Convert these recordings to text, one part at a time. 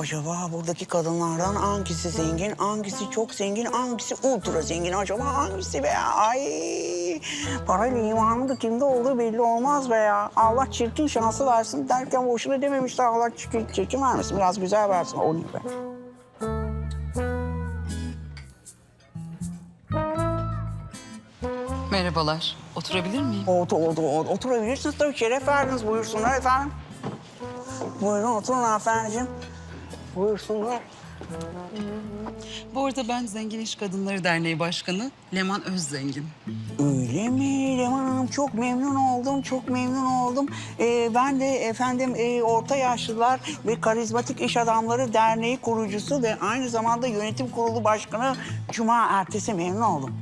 Acaba buradaki kadınlardan hangisi zengin, hangisi çok zengin, hangisi ultra zengin acaba hangisi be ya? Ay parayla imanın da kimde olduğu belli olmaz be ya. Allah çirkin şansı versin derken boşuna dememişler. Allah çirkin, çirkin vermesin biraz güzel versin. O be? Merhabalar. Oturabilir miyim? Otur, otur, otur, oturabilirsiniz tabii şeref verdiniz. Buyursunlar efendim. Buyurun oturun hanımefendiciğim. Buyursunlar. Bu arada ben Zengin İş Kadınları Derneği Başkanı Leman Özzengin. Öyle mi Leman Hanım? Çok memnun oldum, çok memnun oldum. Ee, ben de efendim e, Orta Yaşlılar ve Karizmatik İş Adamları Derneği kurucusu ve aynı zamanda yönetim kurulu başkanı Cuma Ertesi memnun oldum.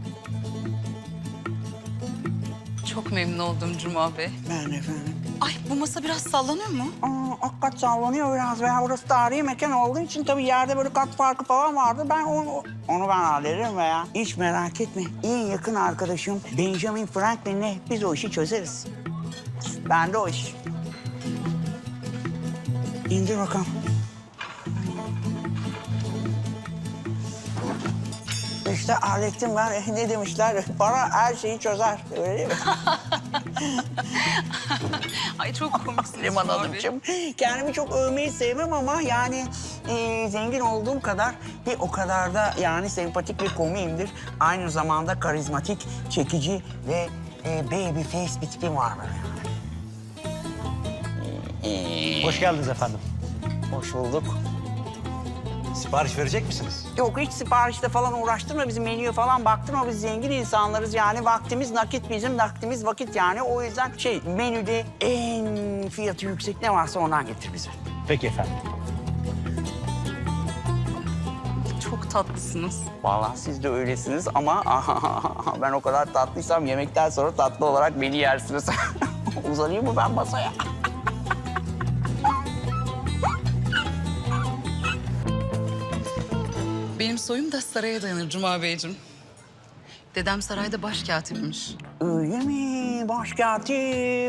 Çok memnun oldum Cuma Bey. Ben efendim. Ay bu masa biraz sallanıyor mu? Aa, hakikat sallanıyor biraz veya burası tarihi mekan olduğu için tabii yerde böyle kat farkı falan vardı. Ben onu, onu ben hallederim veya. Hiç merak etme. En yakın arkadaşım Benjamin Franklin'le biz o işi çözeriz. Ben de o iş. İndir bakalım. İşte hallettim ben. Eh, Ne demişler? Para her şeyi çözer. Öyle değil mi? Ay çok komiksin Leman. Hanımcığım. Kendimi çok övmeyi sevmem ama yani e, zengin olduğum kadar bir o kadar da yani sempatik ve komiyimdir. Aynı zamanda karizmatik, çekici ve e, baby face bir tipim var böyle. Hoş geldiniz efendim. Hoş bulduk. Sipariş verecek misiniz? Yok hiç siparişte falan uğraştırma bizim menüye falan baktırma biz zengin insanlarız yani vaktimiz nakit bizim vaktimiz vakit yani o yüzden şey menüde en fiyatı yüksek ne varsa ondan getir bize. Peki efendim. Çok tatlısınız. Vallahi siz de öylesiniz ama ben o kadar tatlıysam yemekten sonra tatlı olarak beni yersiniz. Uzanayım mı ben masaya? Benim soyum da saraya dayanır Cuma Beyciğim. Dedem sarayda başkatipmiş. Öyle mi? Başkati.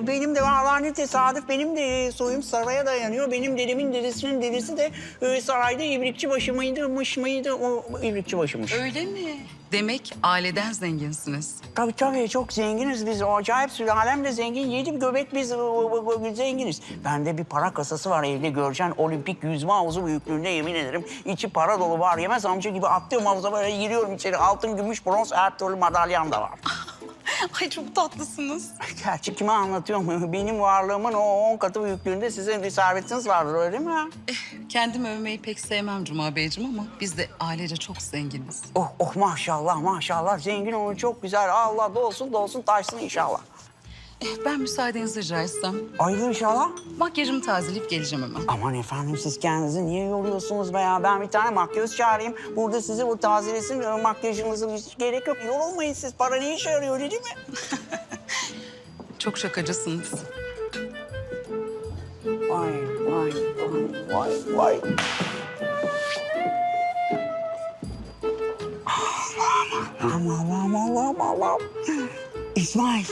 Benim de vallahi ne tesadüf. Benim de soyum saraya dayanıyor. Benim dedemin dedesinin dedesi de e, sarayda ibrikçi başı mıydı, mış mıydı? O ibrikçi başımış. Öyle mi? Demek aileden zenginsiniz. Tabii tabii çok zenginiz biz. O acayip sülalem de zengin. Yedi bir göbek biz o, o, zenginiz. Bende bir para kasası var evde göreceksin. Olimpik yüzme havuzu büyüklüğünde yemin ederim. İçi para dolu var. Yemez amca gibi atlıyorum havuza böyle giriyorum içeri. Altın, gümüş, bronz her türlü madalyam da var. Ay çok tatlısınız. Gerçi kime anlatıyorum? Benim varlığımın o on katı büyüklüğünde sizin bir servetiniz vardır öyle mi? ya? Kendimi övmeyi pek sevmem Cuma Beyciğim ama biz de ailece çok zenginiz. Oh oh maşallah maşallah zengin olun çok güzel. Allah dolsun dolsun taşsın inşallah. Eh, Ben müsaadenizi rica etsem. Hayırlı inşallah. Makyajımı tazeleyip geleceğim hemen. Aman efendim siz kendinizi niye yoruyorsunuz be ya? Ben bir tane makyöz çağırayım. Burada sizi bu tazelesin e, makyajınızı hiç gerek yok. Yorulmayın siz. Para ne işe yarıyor öyle değil mi? Çok şakacısınız. Vay vay vay vay vay. Allah'ım Allah'ım Allah'ım Allah'ım. İsmail.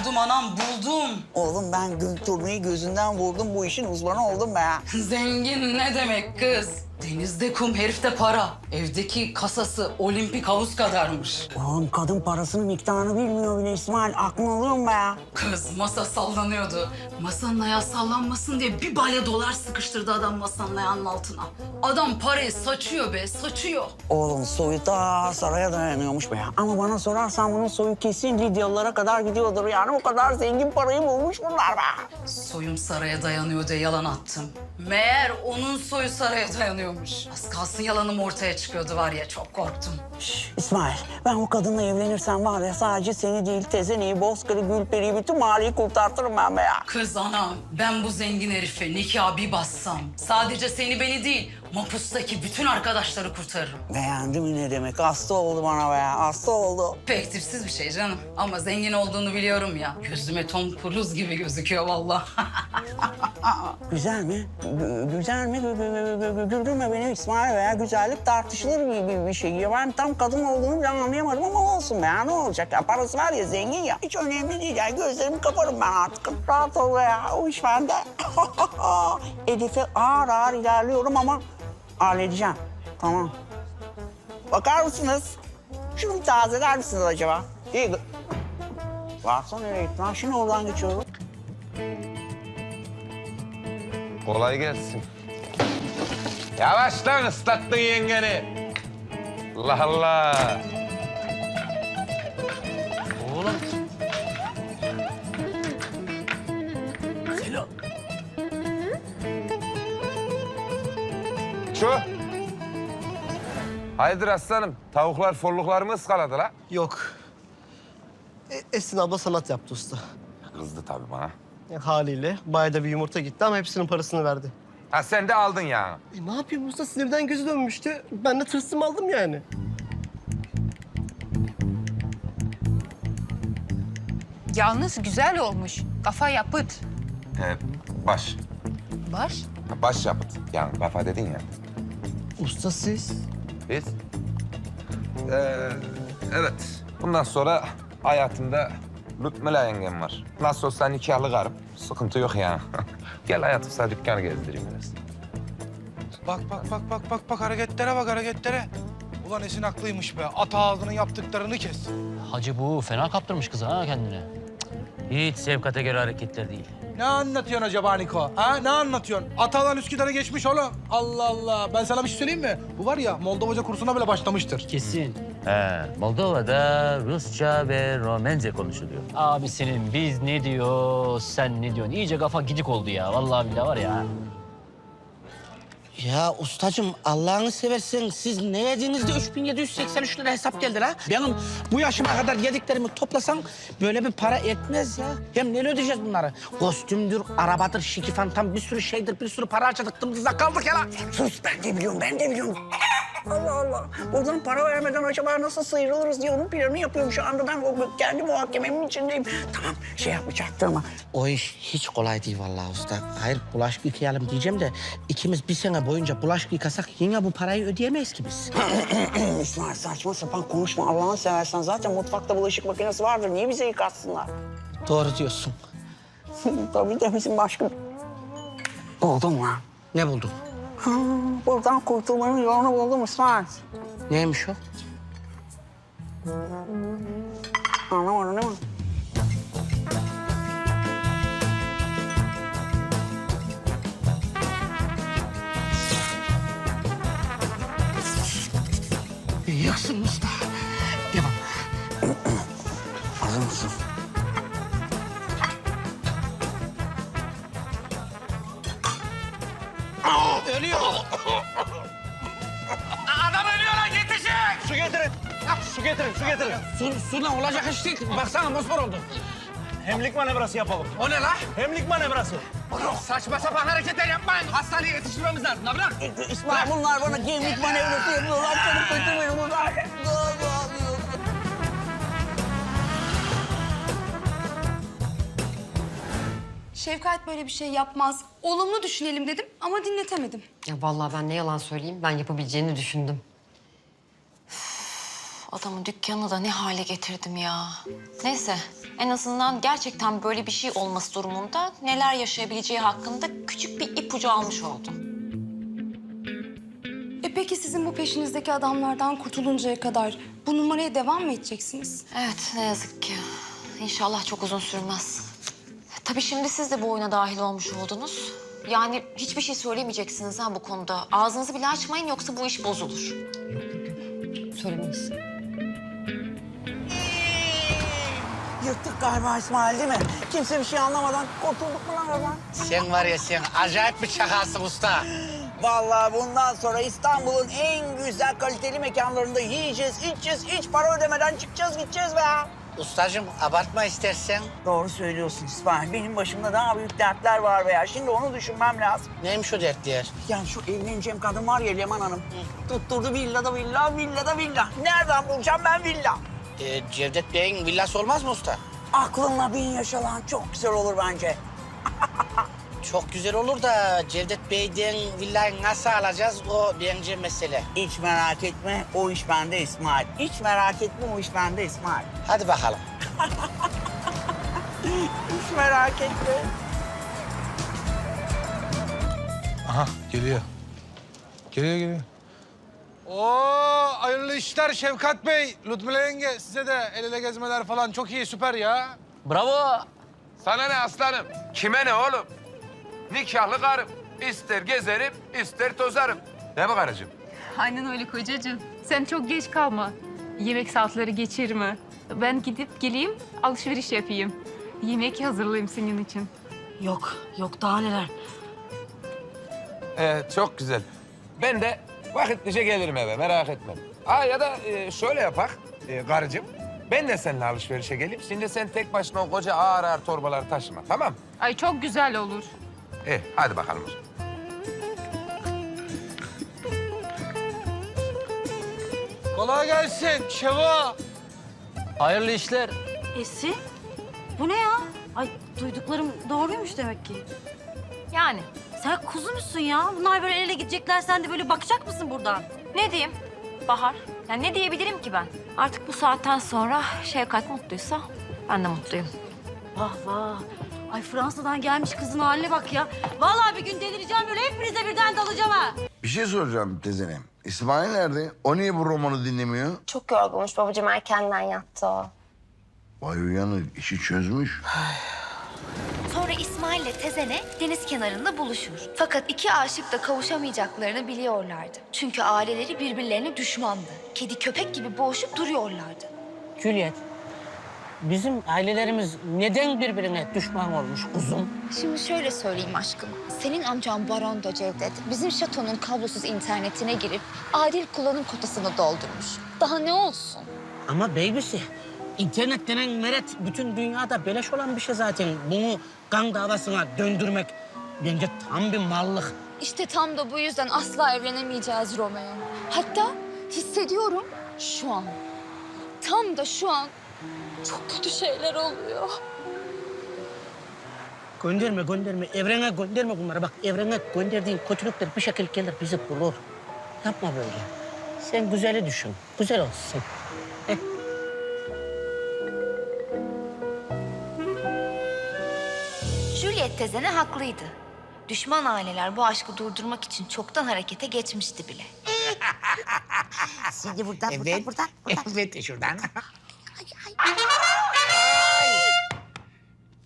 Buldum anam buldum. Oğlum ben gün turneyi gözünden vurdum. Bu işin uzmanı oldum be. Zengin ne demek kız? Denizde kum, herifte para. Evdeki kasası olimpik havuz kadarmış. Oğlum kadın parasının miktarını bilmiyor bile İsmail. Aklını alıyorum be ya. Kız masa sallanıyordu. Masanın ayağı sallanmasın diye bir balya dolar sıkıştırdı adam masanın ayağının altına. Adam parayı saçıyor be, saçıyor. Oğlum soyu da saraya dayanıyormuş be ya. Ama bana sorarsan bunun soyu kesin Lidyalılara kadar gidiyordur. Yani o kadar zengin parayı bulmuş bunlar be. Soyum saraya dayanıyor diye yalan attım. Meğer onun soyu saraya dayanıyormuş. Az kalsın yalanım ortaya çıkıyordu var ya çok korktum. Şş, İsmail ben o kadınla evlenirsem var ya sadece seni değil Tezene'yi, Bozkır'ı, Gülperi'yi bütün mahalleyi kurtartırım ben be ya. Kız anam ben bu zengin herife nikah bir bassam sadece seni beni değil mapustaki bütün arkadaşları kurtarırım. Beğendi mi ne demek? Hasta oldu bana be ya. Hasta oldu. Pek tipsiz bir şey canım ama zengin olduğunu biliyorum ya. Gözüme Tom Cruise gibi gözüküyor vallahi. Güzel mi? Gü- güzel mi? Gü- gü- gü- gü- Güldürme beni İsmail veya güzellik tartışılır bir, bir, bir şey. Ya ben tam kadın olduğunu bile anlayamadım ama olsun be ya ne olacak ya parası var ya zengin ya hiç önemli değil yani gözlerimi kaparım ben artık rahat ol be ya o iş bende. Elif'e ağır ağır ilerliyorum ama halledeceğim tamam. Bakar mısınız? Şunu bir tazeler misiniz acaba? İyi. Varsa nereye gitti lan? Şimdi oradan geçiyorum. Kolay gelsin. Yavaş lan ıslattın yengeni. Allah Allah. Oğlum Şu. Hayırdır aslanım? Tavuklar folluklarımı ıskaladı la. Yok. E, Esin abla sanat yaptı usta. Kızdı tabii bana. E, haliyle bayda bir yumurta gitti ama hepsinin parasını verdi. Ha sen de aldın ya. E, ne yapayım usta sinirden gözü dönmüştü. Ben de tırstım aldım yani. Yalnız güzel olmuş. Kafa yapıt. Ee, baş. Baş. Ha, Baş yapıt. Yani kafa dedin ya. Usta siz? Biz? Ee, evet. Bundan sonra hayatımda Lütmela yengem var. Nasıl olsa nikahlı karım. Sıkıntı yok yani. Gel hayatım sana dükkanı gezdireyim biraz. Bak bak bak bak bak bak hareketlere bak hareketlere. Ulan Esin haklıymış be. At ağzının yaptıklarını kes. hacı bu fena kaptırmış kızı ha kendine. Hiç sevkate göre hareketler değil. Ne anlatıyorsun acaba Niko? Ha ne anlatıyorsun? Atalan Üsküdar'ı geçmiş oğlum. Allah Allah. Ben sana bir şey söyleyeyim mi? Bu var ya Moldovaca kursuna bile başlamıştır. Kesin. He, Moldova'da Rusça ve Romence konuşuluyor. Abisinin biz ne diyor, sen ne diyorsun? İyice kafa gidik oldu ya. Vallahi billahi var ya. Ya ustacığım Allah'ını seversen siz ne yediğinizde 3783 lira hesap geldi la. Benim bu yaşıma kadar yediklerimi toplasan böyle bir para etmez ya. Hem neyle ödeyeceğiz bunları? Kostümdür, arabadır, şiki fantam bir sürü şeydir, bir sürü para harcadık. Dımdızda kaldık ya la. Sus ben de biliyorum ben de biliyorum. Allah Allah. Buradan para vermeden acaba nasıl sıyrılırız diye onun planını yapıyorum şu anda. Ben o kendi muhakememin içindeyim. Tamam şey yapmayacaktı ama. O iş hiç kolay değil vallahi usta. Hayır bulaşık yıkayalım diyeceğim de ikimiz bir sene boyunca bulaşık yıkasak yine bu parayı ödeyemeyiz ki biz. İsmail saçma sapan konuşma Allah'ını seversen. Zaten mutfakta bulaşık makinesi vardır. Niye bize yıkatsınlar? Doğru diyorsun. Tabii de bizim başka... Buldum lan. Ne buldun? Ha, buradan kurtulmanın yolunu buldum İsmail. Neymiş o? Anlamadın değil mi? Su, suyla olacak iş değil. Baksana mosmor oldu. Hemlik manevrası yapalım. O ne la? Hemlik manevrası. Saçma sapan hareketler yapmayın. Hastaneye yetiştirmemiz lazım. Ne bırak? İsmail bunlar bana gemlik manevrası yapıyorlar. Götür beni buradan. Şevkat böyle bir şey yapmaz. Olumlu düşünelim dedim ama dinletemedim. Ya vallahi ben ne yalan söyleyeyim, ben yapabileceğini düşündüm. Adamın dükkanını da ne hale getirdim ya. Neyse en azından gerçekten böyle bir şey olması durumunda neler yaşayabileceği hakkında küçük bir ipucu almış oldum. E peki sizin bu peşinizdeki adamlardan kurtuluncaya kadar bu numaraya devam mı edeceksiniz? Evet ne yazık ki. İnşallah çok uzun sürmez. Tabii şimdi siz de bu oyuna dahil olmuş oldunuz. Yani hiçbir şey söylemeyeceksiniz ha bu konuda. Ağzınızı bile açmayın yoksa bu iş bozulur. Söylemeyiz. Yırttık galiba İsmail değil mi? Kimse bir şey anlamadan kurtulduk mu lan oradan? Sen var ya sen acayip bir çakalsın usta. Vallahi bundan sonra İstanbul'un en güzel kaliteli mekanlarında yiyeceğiz, içeceğiz, hiç para ödemeden çıkacağız, gideceğiz be. Ustacığım abartma istersen. Doğru söylüyorsun İsmail. Benim başımda daha büyük dertler var be ya. Şimdi onu düşünmem lazım. Neymiş o dertler? Yani şu evleneceğim kadın var ya Leman Hanım. Tutturdu villada villa, villada villa. Nereden bulacağım ben villa? Ee, Cevdet Bey'in villası olmaz mı usta? Aklınla bin yaşa lan. Çok güzel olur bence. çok güzel olur da Cevdet Bey'den villayı nasıl alacağız o bence mesele. Hiç merak etme o iş bende İsmail. Hiç merak etme o iş bende İsmail. Hadi bakalım. Hiç merak etme. Aha geliyor. Geliyor geliyor. Oo hayırlı işler Şevkat Bey. Lütfüle yenge size de el ele gezmeler falan çok iyi süper ya. Bravo. Sana ne aslanım? Kime ne oğlum? Nikahlı karım. İster gezerim, ister tozarım. Değil mi karıcığım? Aynen öyle kocacığım. Sen çok geç kalma. Yemek saatleri geçirme. Ben gidip geleyim, alışveriş yapayım. Yemek hazırlayayım senin için. Yok, yok daha neler. Ee, çok güzel. Ben de vakitlice gelirim eve, merak etme. Aa ya da e, şöyle yapak e, karıcığım. Ben de seninle alışverişe geleyim. Şimdi sen tek başına o koca ağır ağır torbaları taşıma, tamam mı? Ay çok güzel olur. İyi, hadi bakalım. o zaman. Kolay gelsin Şeva. Hayırlı işler. Esi? Bu ne ya? Ay duyduklarım doğruymuş demek ki. Yani sen kuzu musun ya? Bunlar böyle el ele gidecekler sen de böyle bakacak mısın buradan? Ne diyeyim Bahar? Yani ne diyebilirim ki ben? Artık bu saatten sonra Şevkat mutluysa ben de mutluyum. Vah vah. Ay Fransa'dan gelmiş kızın haline bak ya. Vallahi bir gün delireceğim böyle hepinize birden dalacağım ha. Bir şey soracağım tezenem. İsmail nerede? O niye bu romanı dinlemiyor? Çok yorgunmuş babacığım erkenden yattı o. Vay uyanık, işi çözmüş. Sonra İsmail ile Tezene deniz kenarında buluşur. Fakat iki aşık da kavuşamayacaklarını biliyorlardı. Çünkü aileleri birbirlerine düşmandı. Kedi köpek gibi boğuşup duruyorlardı. Juliet, bizim ailelerimiz neden birbirine düşman olmuş kuzum? Şimdi şöyle söyleyeyim aşkım. Senin amcan Baron da Cevdet bizim şatonun kablosuz internetine girip adil kullanım kotasını doldurmuş. Daha ne olsun? Ama babysi, internet denen meret bütün dünyada beleş olan bir şey zaten. Bunu kan davasına döndürmek bence tam bir mallık. İşte tam da bu yüzden asla evlenemeyeceğiz Romeo. Hatta hissediyorum şu an. Tam da şu an çok kötü şeyler oluyor. Gönderme, gönderme. Evrene gönderme bunları. Bak evrene gönderdiğin kötülükler bir şekilde gelir bizi bulur. Yapma böyle. Sen güzeli düşün. Güzel olsun. Juliet tezene haklıydı. Düşman aileler bu aşkı durdurmak için çoktan harekete geçmişti bile. Şimdi buradan, Evet. Evet şuradan.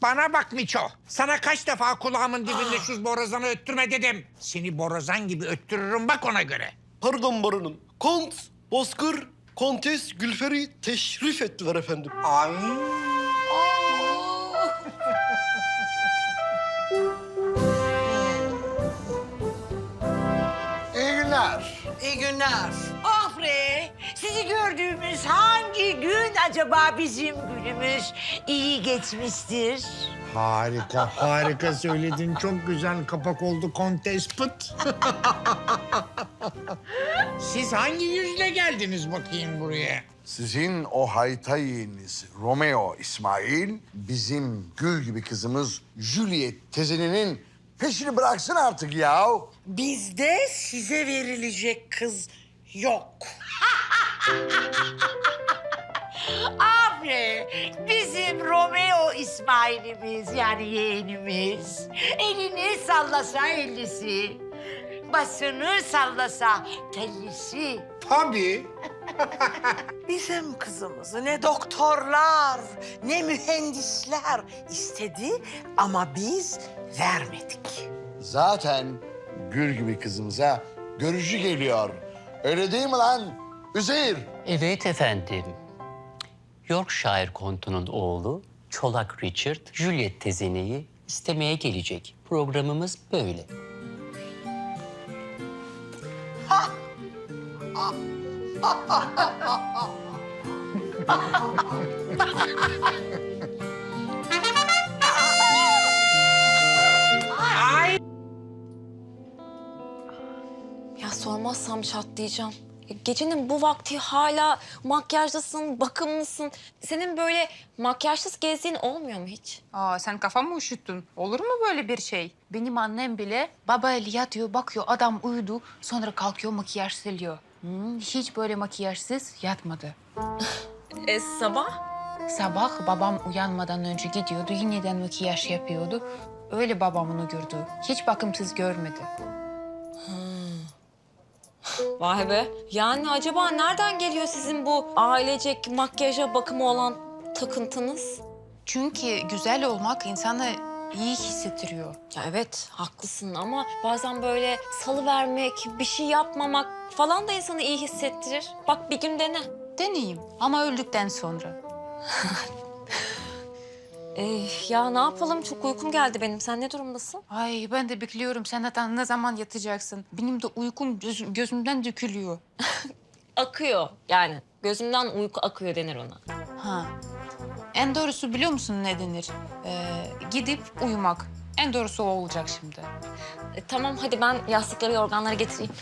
Bana bak Miço. Sana kaç defa kulağımın dibinde şu borazanı öttürme dedim. Seni borazan gibi öttürürüm bak ona göre. Pardon baronum. Kont, Bozkır, Kontes, Gülferi teşrif ettiler efendim. Ay. İyi günler. Oh be! Sizi gördüğümüz hangi gün acaba bizim günümüz iyi geçmiştir? Harika, harika söyledin. Çok güzel kapak oldu Kontes Pıt. Siz hangi yüzle geldiniz bakayım buraya? Sizin o hayta yeğeniniz Romeo İsmail, bizim gül gibi kızımız Juliet tezeninin peşini bıraksın artık ya. Bizde size verilecek kız yok. Abi, bizim Romeo İsmail'imiz yani yeğenimiz elini sallasa ellisi, başını sallasa tellisi. Tabii. Bizim kızımızı ne doktorlar ne mühendisler istedi ama biz vermedik. Zaten gül gibi kızımıza görücü geliyor. Öyle değil mi lan Üzeyir? Evet efendim. Yorkshire kontunun oğlu Çolak Richard, Juliet tezeneyi istemeye gelecek. Programımız böyle. Ya sormazsam çatlayacağım. Gecenin bu vakti hala makyajlısın, bakımlısın. Senin böyle makyajsız gezdiğin olmuyor mu hiç? Aa, sen kafamı üşüttün. Olur mu böyle bir şey? Benim annem bile babayla yatıyor, bakıyor adam uyudu. Sonra kalkıyor makyaj siliyor. Hmm, hiç böyle makyajsız yatmadı. E, sabah? Sabah babam uyanmadan önce gidiyordu, yeniden makyaj yapıyordu. Öyle babam onu gördü. Hiç bakımsız görmedi. Vay be. Yani acaba nereden geliyor sizin bu ailecek makyaja bakımı olan takıntınız? Çünkü güzel olmak insanı iyi hissettiriyor. Ya evet haklısın ama bazen böyle salı vermek, bir şey yapmamak falan da insanı iyi hissettirir. Bak bir gün dene. Deneyeyim ama öldükten sonra. Ee, ya ne yapalım çok uykum geldi benim. Sen ne durumdasın? Ay ben de bekliyorum. Sen zaten ne zaman yatacaksın? Benim de uykum göz- gözümden dökülüyor. Akıyor yani. Gözümden uyku akıyor denir ona. Ha. En doğrusu biliyor musun ne denir? Ee, gidip uyumak. En doğrusu o olacak şimdi. E, tamam hadi ben yastıkları yorganları getireyim.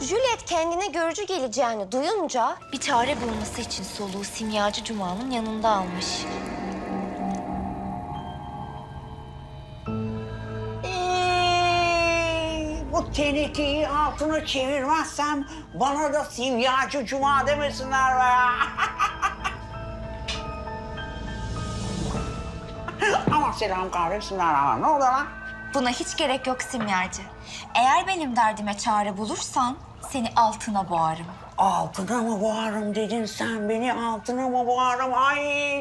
Juliet kendine görücü geleceğini duyunca bir çare bulması için soluğu simyacı Cuma'nın yanında almış. Tenekeyi altına çevirmezsem bana da simyacı cuma demesinler be. Ama selam kahve bismillahirrahmanirrahim. Ne oldu lan? Buna hiç gerek yok simyacı. Eğer benim derdime çare bulursan seni altına boğarım. Altına mı boğarım dedin sen beni altına mı boğarım? Ay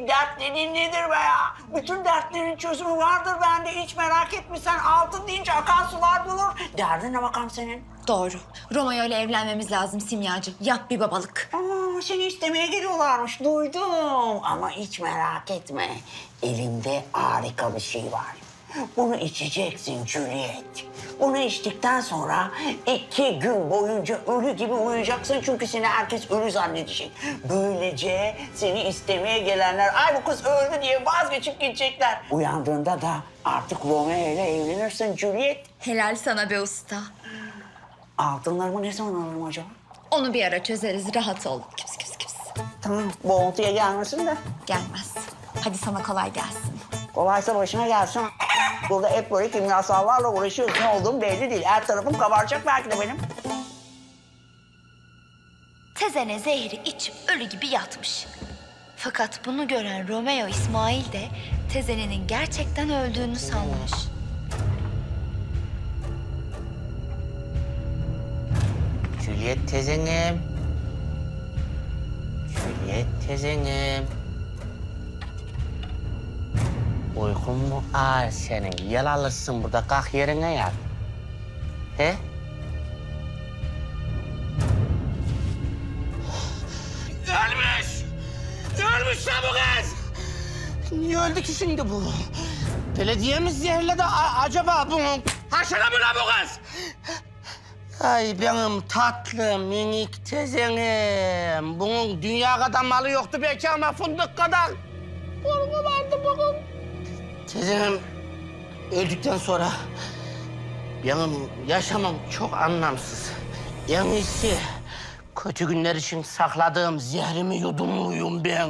dert dediğin nedir be ya? Bütün dertlerin çözümü vardır bende hiç merak etme sen altın deyince akan sular bulur. Derdin ne bakalım senin? Doğru. Romeo ile evlenmemiz lazım simyacı. Yap bir babalık. Aa, seni istemeye geliyorlarmış duydum. Ama hiç merak etme elimde harika bir şey var. Bunu içeceksin Juliet. Bunu içtikten sonra iki gün boyunca ölü gibi uyuyacaksın çünkü seni herkes ölü zannedecek. Böylece seni istemeye gelenler ay bu kız öldü diye vazgeçip gidecekler. Uyandığında da artık Romeo ile evlenirsin Juliet. Helal sana be usta. Altınlarımı ne zaman alırım acaba? Onu bir ara çözeriz. Rahat ol. Kips kips kips. Tamam boğuntuya gelmesin de. Gelmez. Hadi sana kolay gelsin. Kolaysa başına gelsin. Burada hep böyle kimyasallarla uğraşıyoruz. Ne olduğum belli değil. Her tarafım kabaracak belki de benim. Tezene zehri içip ölü gibi yatmış. Fakat bunu gören Romeo İsmail de Tezene'nin gerçekten öldüğünü sanmış. Juliet tezenim. Juliet tezenim. Uykun mu ağır senin? Yel alırsın burada. Kalk yerine yat. He? Ölmüş! Ölmüş lan bu kız! Niye öldü ki şimdi bu? Belediye mi zehirledi a- acaba bunu? Haşına mı lan bu kız? Ay benim tatlı minik tezenim. Bunun dünya kadar malı yoktu belki ama fındık kadar. Burnu vardı bunun. Tezenim öldükten sonra benim yaşamam çok anlamsız. En iyisi kötü günler için sakladığım zehrimi yudumluyum ben.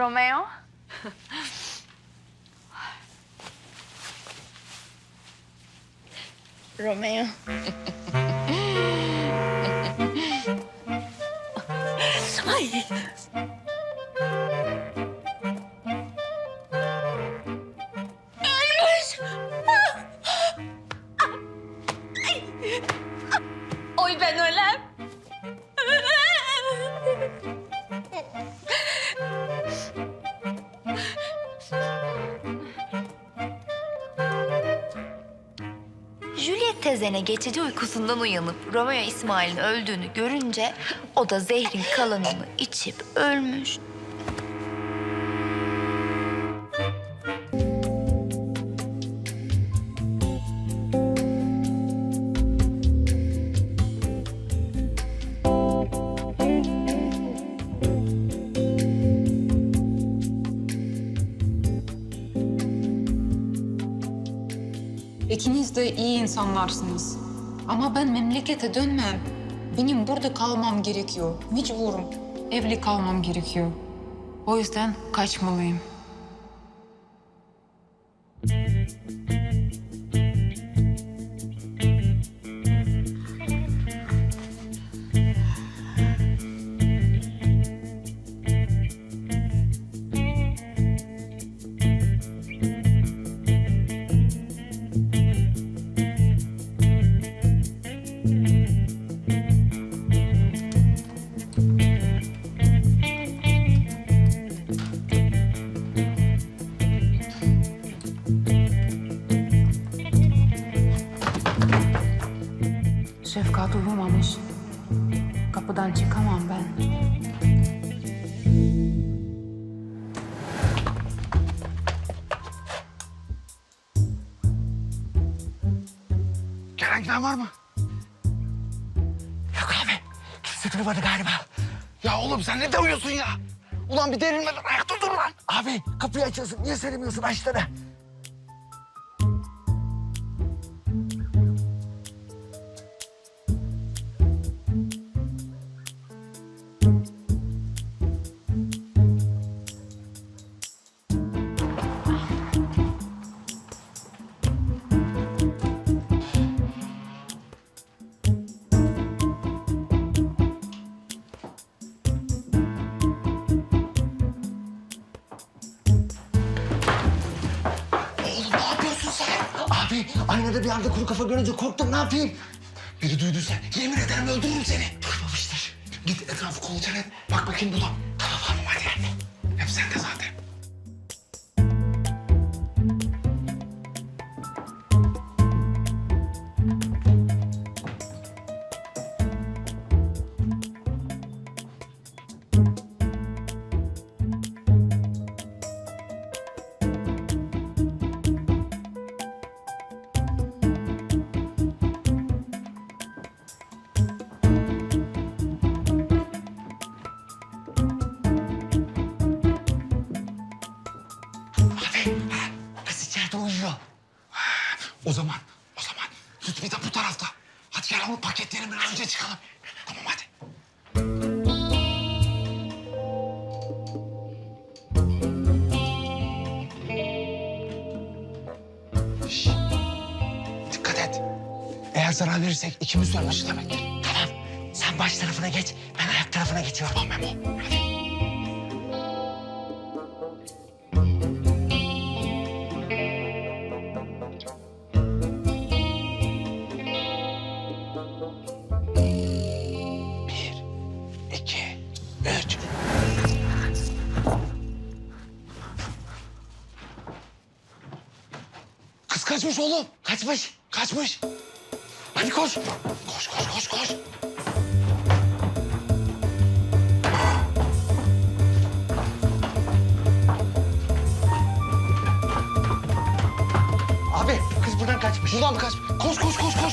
โรเมโอโรเมโอ Tezene geçici uykusundan uyanıp Romeo İsmail'in öldüğünü görünce o da zehrin kalanını içip ölmüş. İnsanlarsınız. Ama ben memlekete dönmem. Benim burada kalmam gerekiyor. Mecburum. Evli kalmam gerekiyor. O yüzden kaçmalıyım. Şefkat uyumamış. Kapıdan çıkamam ben. Gelen giden var mı? Yok abi. Kimse duymadı galiba. Ya oğlum sen ne dövüyorsun ya? Ulan bir derilmeden ayakta dur lan. Abi kapıyı açıyorsun. Niye söylemiyorsun açtığını? Abi aynada bir anda kuru kafa görünce korktum ne yapayım? Biri duyduysa yemin ederim öldürürüm seni. Duymamıştır. Git etrafı kolaçan et. Bak bakayım bulam. Önce çıkalım. Tamam hadi. Şş, Dikkat et. Eğer zarar verirsek ikimiz de ölmüş demektir. Tamam. Sen baş tarafına geç, ben ayak tarafına geçiyorum. Tamam Memo. Hadi. Kaçmış oğlum. Kaçmış. Kaçmış. Hadi koş. Koş, koş, koş, koş. Abi kız buradan kaçmış. Buradan mı kaçmış? Koş, koş, koş, koş.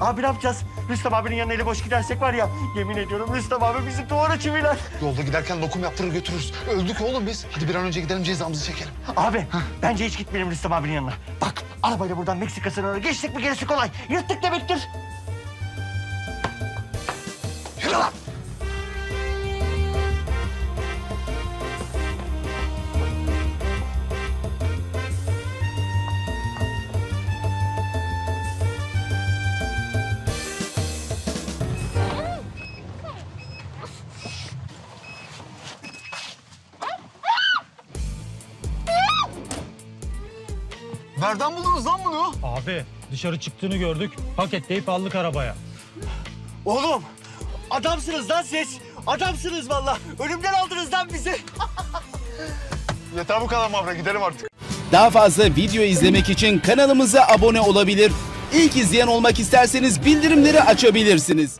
Abi ne yapacağız? Rüstem abinin yanına eli boş gidersek var ya... ...yemin ediyorum Rüstem abi bizi duvara çiviler. Yolda giderken lokum yaptırır götürürüz. Öldük oğlum biz. Hadi bir an önce gidelim cezamızı çekelim. Abi bence hiç gitmeyelim Rüstem abinin yanına. Bak arabayla buradan Meksika sınırına geçtik mi gerisi kolay. Yırttık demektir. Nereden buldunuz lan bunu? Abi dışarı çıktığını gördük. Paketleyip aldık arabaya. Oğlum adamsınız lan siz. Adamsınız vallahi. Ölümden aldınız lan bizi. Yeter bu kadar Mavra gidelim artık. Daha fazla video izlemek için kanalımıza abone olabilir. İlk izleyen olmak isterseniz bildirimleri açabilirsiniz.